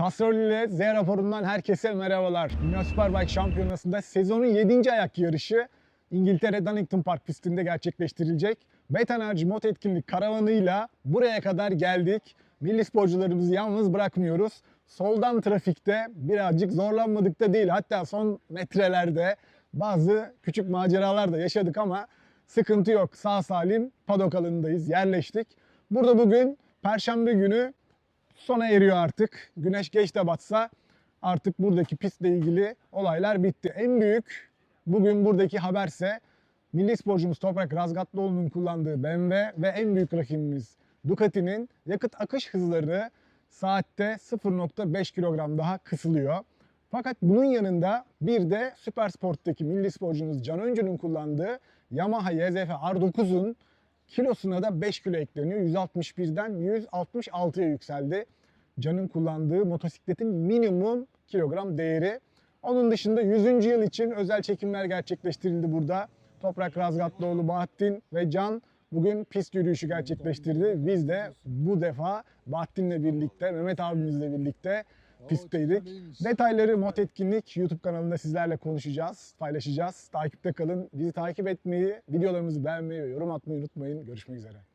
Kastrol ile Z raporundan herkese merhabalar. Dünya Superbike Şampiyonası'nda sezonun 7. ayak yarışı İngiltere Donington Park pistinde gerçekleştirilecek. Bet Enerji Mot Etkinlik karavanıyla buraya kadar geldik. Milli sporcularımızı yalnız bırakmıyoruz. Soldan trafikte birazcık zorlanmadık da değil. Hatta son metrelerde bazı küçük maceralar da yaşadık ama sıkıntı yok. Sağ salim padok alanındayız, yerleştik. Burada bugün Perşembe günü sona eriyor artık. Güneş geç de batsa artık buradaki pistle ilgili olaylar bitti. En büyük bugün buradaki haberse milli sporcumuz Toprak Razgatlıoğlu'nun kullandığı BMW ve en büyük rakibimiz Ducati'nin yakıt akış hızları saatte 0.5 kilogram daha kısılıyor. Fakat bunun yanında bir de Süpersport'taki milli sporcumuz Can Öncü'nün kullandığı Yamaha YZF R9'un kilosuna da 5 kilo ekleniyor. 161'den 166'ya yükseldi. Can'ın kullandığı motosikletin minimum kilogram değeri. Onun dışında 100. yıl için özel çekimler gerçekleştirildi burada. Toprak Razgatlıoğlu, Bahattin ve Can bugün pist yürüyüşü gerçekleştirdi. Biz de bu defa Bahattin'le birlikte, Mehmet abimizle birlikte pistteydik. Detayları Mot Etkinlik YouTube kanalında sizlerle konuşacağız, paylaşacağız. Takipte kalın. Bizi takip etmeyi, videolarımızı beğenmeyi ve yorum atmayı unutmayın. Görüşmek üzere.